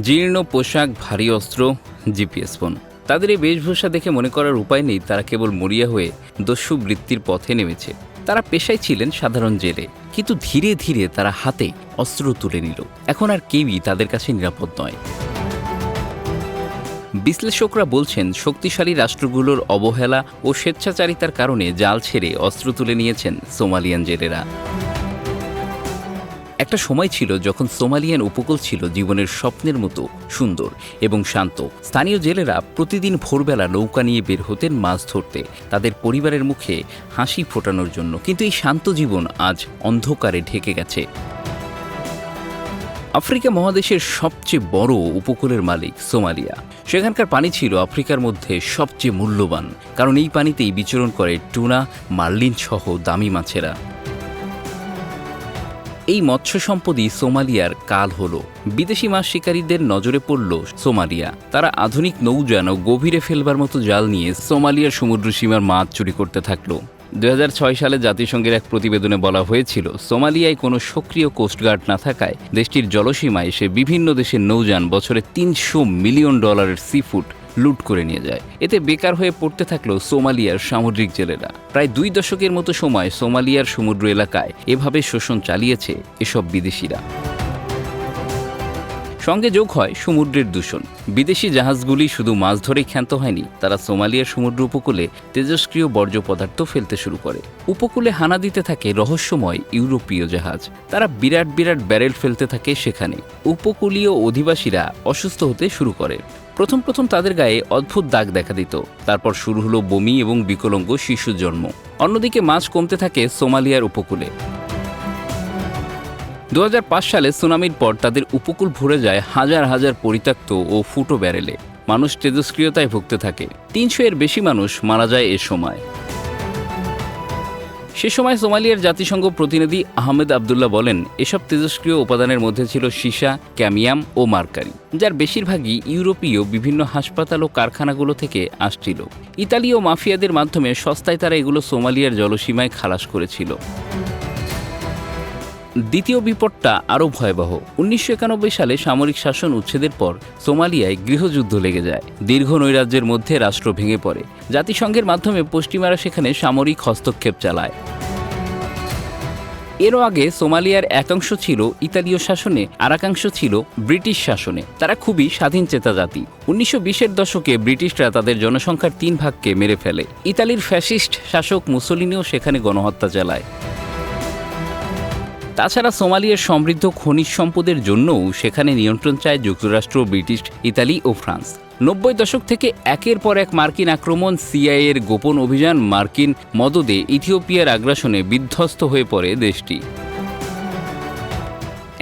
জীর্ণ পোশাক, ভারী অস্ত্র, জিপিএস ফোন। তাদের এই বেশভূষা দেখে মনে করার উপায় নেই, তারা কেবল মরিয়া হয়ে দস্যু বৃত্তির পথে নেমেছে। তারা পেশায় ছিলেন সাধারণ জেলে, কিন্তু ধীরে ধীরে তারা হাতে অস্ত্র তুলে নিল। এখন আর কেউই তাদের কাছে নিরাপদ নয়। বিশ্লেষকরা বলছেন, শক্তিশালী রাষ্ট্রগুলোর অবহেলা ও স্বেচ্ছাচারিতার কারণে জাল ছেড়ে অস্ত্র তুলে নিয়েছেন সোমালিয়ান জেলেরা। একটা সময় ছিল যখন সোমালিয়ান উপকূল ছিল জীবনের স্বপ্নের মতো সুন্দর এবং শান্ত। স্থানীয় জেলেরা প্রতিদিন ভোরবেলা নৌকা নিয়ে বের হতেন মাছ ধরতে, তাদের পরিবারের মুখে হাসি ফোটানোর জন্য। কিন্তু এই শান্ত জীবন আজ অন্ধকারে ঢেকে গেছে। আফ্রিকা মহাদেশের সবচেয়ে বড় উপকূলের মালিক সোমালিয়া। সেখানকার পানি ছিল আফ্রিকার মধ্যে সবচেয়ে মূল্যবান, কারণ এই পানিতেই বিচরণ করে টুনা, মার্লিন সহ দামি মাছেরা। এই মৎস্য সম্পদই সোমালিয়ার কাল হলো। বিদেশি মাছ শিকারীদের নজরে পড়ল সোমালিয়া। তারা আধুনিক নৌযান ও গভীরে ফেলবার মতো জাল নিয়ে সোমালিয়ার সমুদ্র সীমার মাছ চুরি করতে থাকল। দু হাজার ছয় সালে জাতিসংঘের এক প্রতিবেদনে বলা হয়েছিল, সোমালিয়ায় কোনো সক্রিয় কোস্টগার্ড না থাকায় দেশটির জলসীমায় এসে বিভিন্ন দেশের নৌযান বছরে তিনশো মিলিয়ন ডলারের সি ফুড লুট করে নিয়ে যায়। এতে বেকার হয়ে পড়তে থাকল সোমালিয়ার সামুদ্রিক জেলেরা। প্রায় দুই দশকের মতো সময় সোমালিয়ার সমুদ্র এলাকায় এভাবে শোষণ চালিয়েছে এসব বিদেশিরা। সঙ্গে যোগ হয় সমুদ্রের দূষণ। বিদেশি জাহাজগুলি শুধু মাছ ধরেই ক্ষান্ত হয়নি, তারা সোমালিয়ার সমুদ্র উপকূলে তেজস্ক্রিয় বর্জ্য পদার্থ ফেলতে শুরু করে। উপকূলে হানা দিতে থাকে রহস্যময় ইউরোপীয় জাহাজ। তারা বিরাট বিরাট ব্যারেল ফেলতে থাকে সেখানে। উপকূলীয় অধিবাসীরা অসুস্থ হতে শুরু করে। প্রথম প্রথম তাদের গায়ে অদ্ভুত দাগ দেখা দিত। তারপর শুরু হলো বমি এবং বিকলঙ্গ শিশুর জন্ম। অন্যদিকে মাছ কমতে থাকে সোমালিয়ার উপকূলে। দু হাজার পাঁচ সালে সুনামির পর তাদের উপকূল ভরে যায় হাজার হাজার পরিত্যক্ত ও ফুটো ব্যারেলে। মানুষ তেজস্ক্রিয়তায় ভুগতে থাকে। তিনশো এর বেশি মানুষ মারা যায় এ সময়। সে সময় সোমালিয়ার জাতিসংঘ প্রতিনিধি আহমেদ আবদুল্লাহ বলেন, এসব তেজস্ক্রিয় উপাদানের মধ্যে ছিল সীসা, ক্যামিয়াম ও মার্কারি, যার বেশিরভাগই ইউরোপীয় বিভিন্ন হাসপাতাল ও কারখানাগুলো থেকে আসছিল। ইতালীয় মাফিয়াদের মাধ্যমে সস্তায় তারা এগুলো সোমালিয়ার জলসীমায় খালাস করেছিল। দ্বিতীয় বিপদটা আরও ভয়াবহ। উনিশশো একানব্বই সালে সামরিক শাসন উচ্ছেদের পর সোমালিয়ায় গৃহযুদ্ধ লেগে যায়। দীর্ঘ নৈরাজ্যের মধ্যে রাষ্ট্র ভেঙে পড়ে। জাতিসংঘের মাধ্যমে পশ্চিমারা সেখানে সামরিক হস্তক্ষেপ চালায়। এরও আগে সোমালিয়ার একাংশ ছিল ইতালীয় শাসনে, আর একাংশ ছিল ব্রিটিশ শাসনে। তারা খুবই স্বাধীন চেতা জাতি। উনিশশো বিশের দশকে ব্রিটিশরা তাদের জনসংখ্যার তিন ভাগকে মেরে ফেলে। ইতালির ফ্যাসিস্ট শাসক মুসোলিনিও সেখানে গণহত্যা চালায়। তাছাড়া সোমালিয়ার সমৃদ্ধ খনিজ সম্পদের জন্যও সেখানে নিয়ন্ত্রণ চায় যুক্তরাষ্ট্র, ব্রিটিশ, ইতালি ও ফ্রান্স। নব্বই দশক থেকে একের পর এক মার্কিন আক্রমণ সিআইএর গোপন অভিযান মার্কিন মদদে ইথিওপিয়ার আগ্রাসনে বিধ্বস্ত হয়ে পড়ে দেশটি।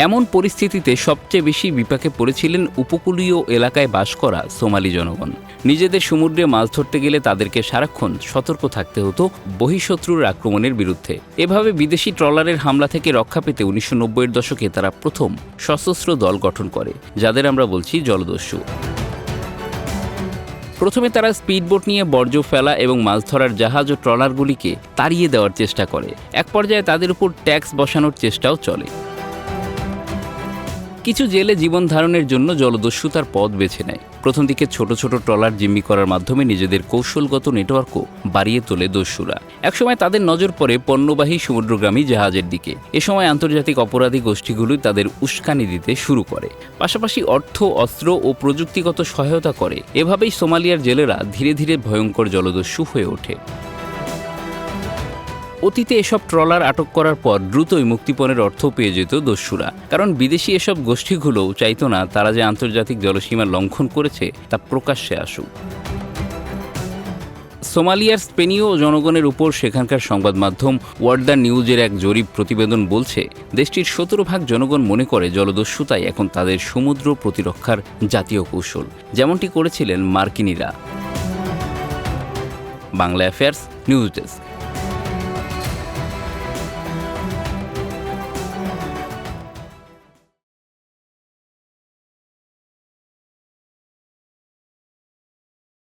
এমন পরিস্থিতিতে সবচেয়ে বেশি বিপাকে পড়েছিলেন উপকূলীয় এলাকায় বাস করা সোমালি জনগণ। নিজেদের সমুদ্রে মাছ ধরতে গেলে তাদেরকে সারাক্ষণ সতর্ক থাকতে হতো বহিঃশত্রুর আক্রমণের বিরুদ্ধে। এভাবে বিদেশি ট্রলারের হামলা থেকে রক্ষা পেতে উনিশশো নব্বইয়ের দশকে তারা প্রথম সশস্ত্র দল গঠন করে, যাদের আমরা বলছি জলদস্যু। প্রথমে তারা স্পিডবোট নিয়ে বর্জ্য ফেলা এবং মাছ ধরার জাহাজ ও ট্রলারগুলিকে তাড়িয়ে দেওয়ার চেষ্টা করে। এক পর্যায়ে তাদের উপর ট্যাক্স বসানোর চেষ্টাও চলে। কিছু জেলে জীবন ধারণের জন্য জলদস্যুতার পথ বেছে নেয়। প্রথম দিকে ছোট ছোট ট্রলার জিম্মি করার মাধ্যমে নিজেদের কৌশলগত নেটওয়ার্কও বাড়িয়ে তোলে দস্যুরা। একসময় তাদের নজর পড়ে পণ্যবাহী সমুদ্রগামী জাহাজের দিকে। এ সময় আন্তর্জাতিক অপরাধী গোষ্ঠীগুলি তাদের উস্কানি দিতে শুরু করে। পাশাপাশি অর্থ, অস্ত্র ও প্রযুক্তিগত সহায়তা করে। এভাবেই সোমালিয়ার জেলেরা ধীরে ধীরে ভয়ঙ্কর জলদস্যু হয়ে ওঠে। অতীতে এসব ট্রলার আটক করার পর দ্রুতই মুক্তিপণের অর্থ পেয়ে যেত দস্যুরা। কারণ বিদেশি এসব গোষ্ঠীগুলোও চাইতো না তারা যে আন্তর্জাতিক জলসীমা লঙ্ঘন করেছে, তা প্রকাশ্যে আসুক। সোমালিয়ার স্পেনীয় জনগণের উপর সেখানকার সংবাদ মাধ্যম ওয়ার্ডা নিউজের এক জরিপ প্রতিবেদন বলছে, দেশটির সতেরো ভাগ জনগণ মনে করে জলদস্যুতাই এখন তাদের সমুদ্র প্রতিরক্ষার জাতীয় কৌশল, যেমনটি করেছিলেন মার্কিনীরা। Bangla affairs, news desk.